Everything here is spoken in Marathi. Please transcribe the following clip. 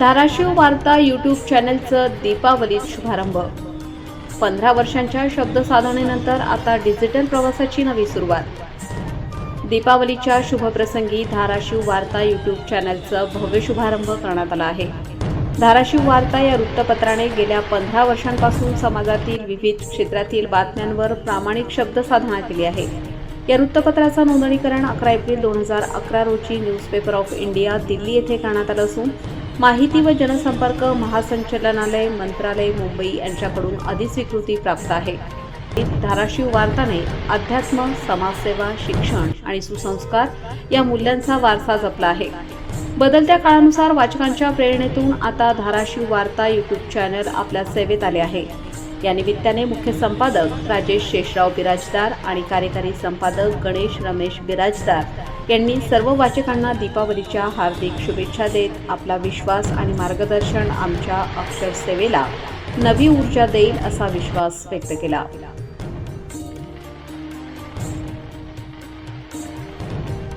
धाराशिव वार्ता यूट्यूब चॅनलचं दीपावलीत शुभारंभ. पंधरा वर्षांच्या शब्दसाधनेनंतर आता डिजिटल प्रवासाची नवी सुरुवात. दीपावलीच्या शुभप्रसंगी धाराशिव वार्ता यूट्यूब चॅनलचं भव्य शुभारंभ करण्यात आला आहे. धाराशिव वार्ता या वृत्तपत्राने गेल्या पंधरा वर्षांपासून समाजातील विविध क्षेत्रातील बातम्यांवर प्रामाणिक शब्दसाधना केली आहे. या वृत्तपत्राचं नोंदणीकरण अकरा एप्रिल दोन हजार अकरा रोजी न्यूजपेपर ऑफ इंडिया दिल्ली येथे करण्यात आलं असून माहिती व जनसंपर्क महासंचालनालय मंत्रालय मुंबई यांच्याकडून अधिस्वीकृती प्राप्त आहे. धाराशिव वार्ताने अध्यात्म समाजसेवा शिक्षण आणि सुसंस्कार या मूल्यांचा वारसा जपला आहे. बदलत्या काळानुसार वाचकांच्या प्रेरणेतून आता धाराशिव वार्ता यूट्यूब चॅनल आपल्या सेवेत आले आहे. या निमित्ताने मुख्य संपादक राजेश शेषराव बिराजदार आणि कार्यकारी संपादक गणेश रमेश बिराजदार यांनी सर्व वाचकांना दीपावलीच्या हार्दिक शुभेच्छा देत आपला विश्वास आणि मार्गदर्शन आमच्या अक्षरसेवेला नवी ऊर्जा देईल असा विश्वास व्यक्त केला.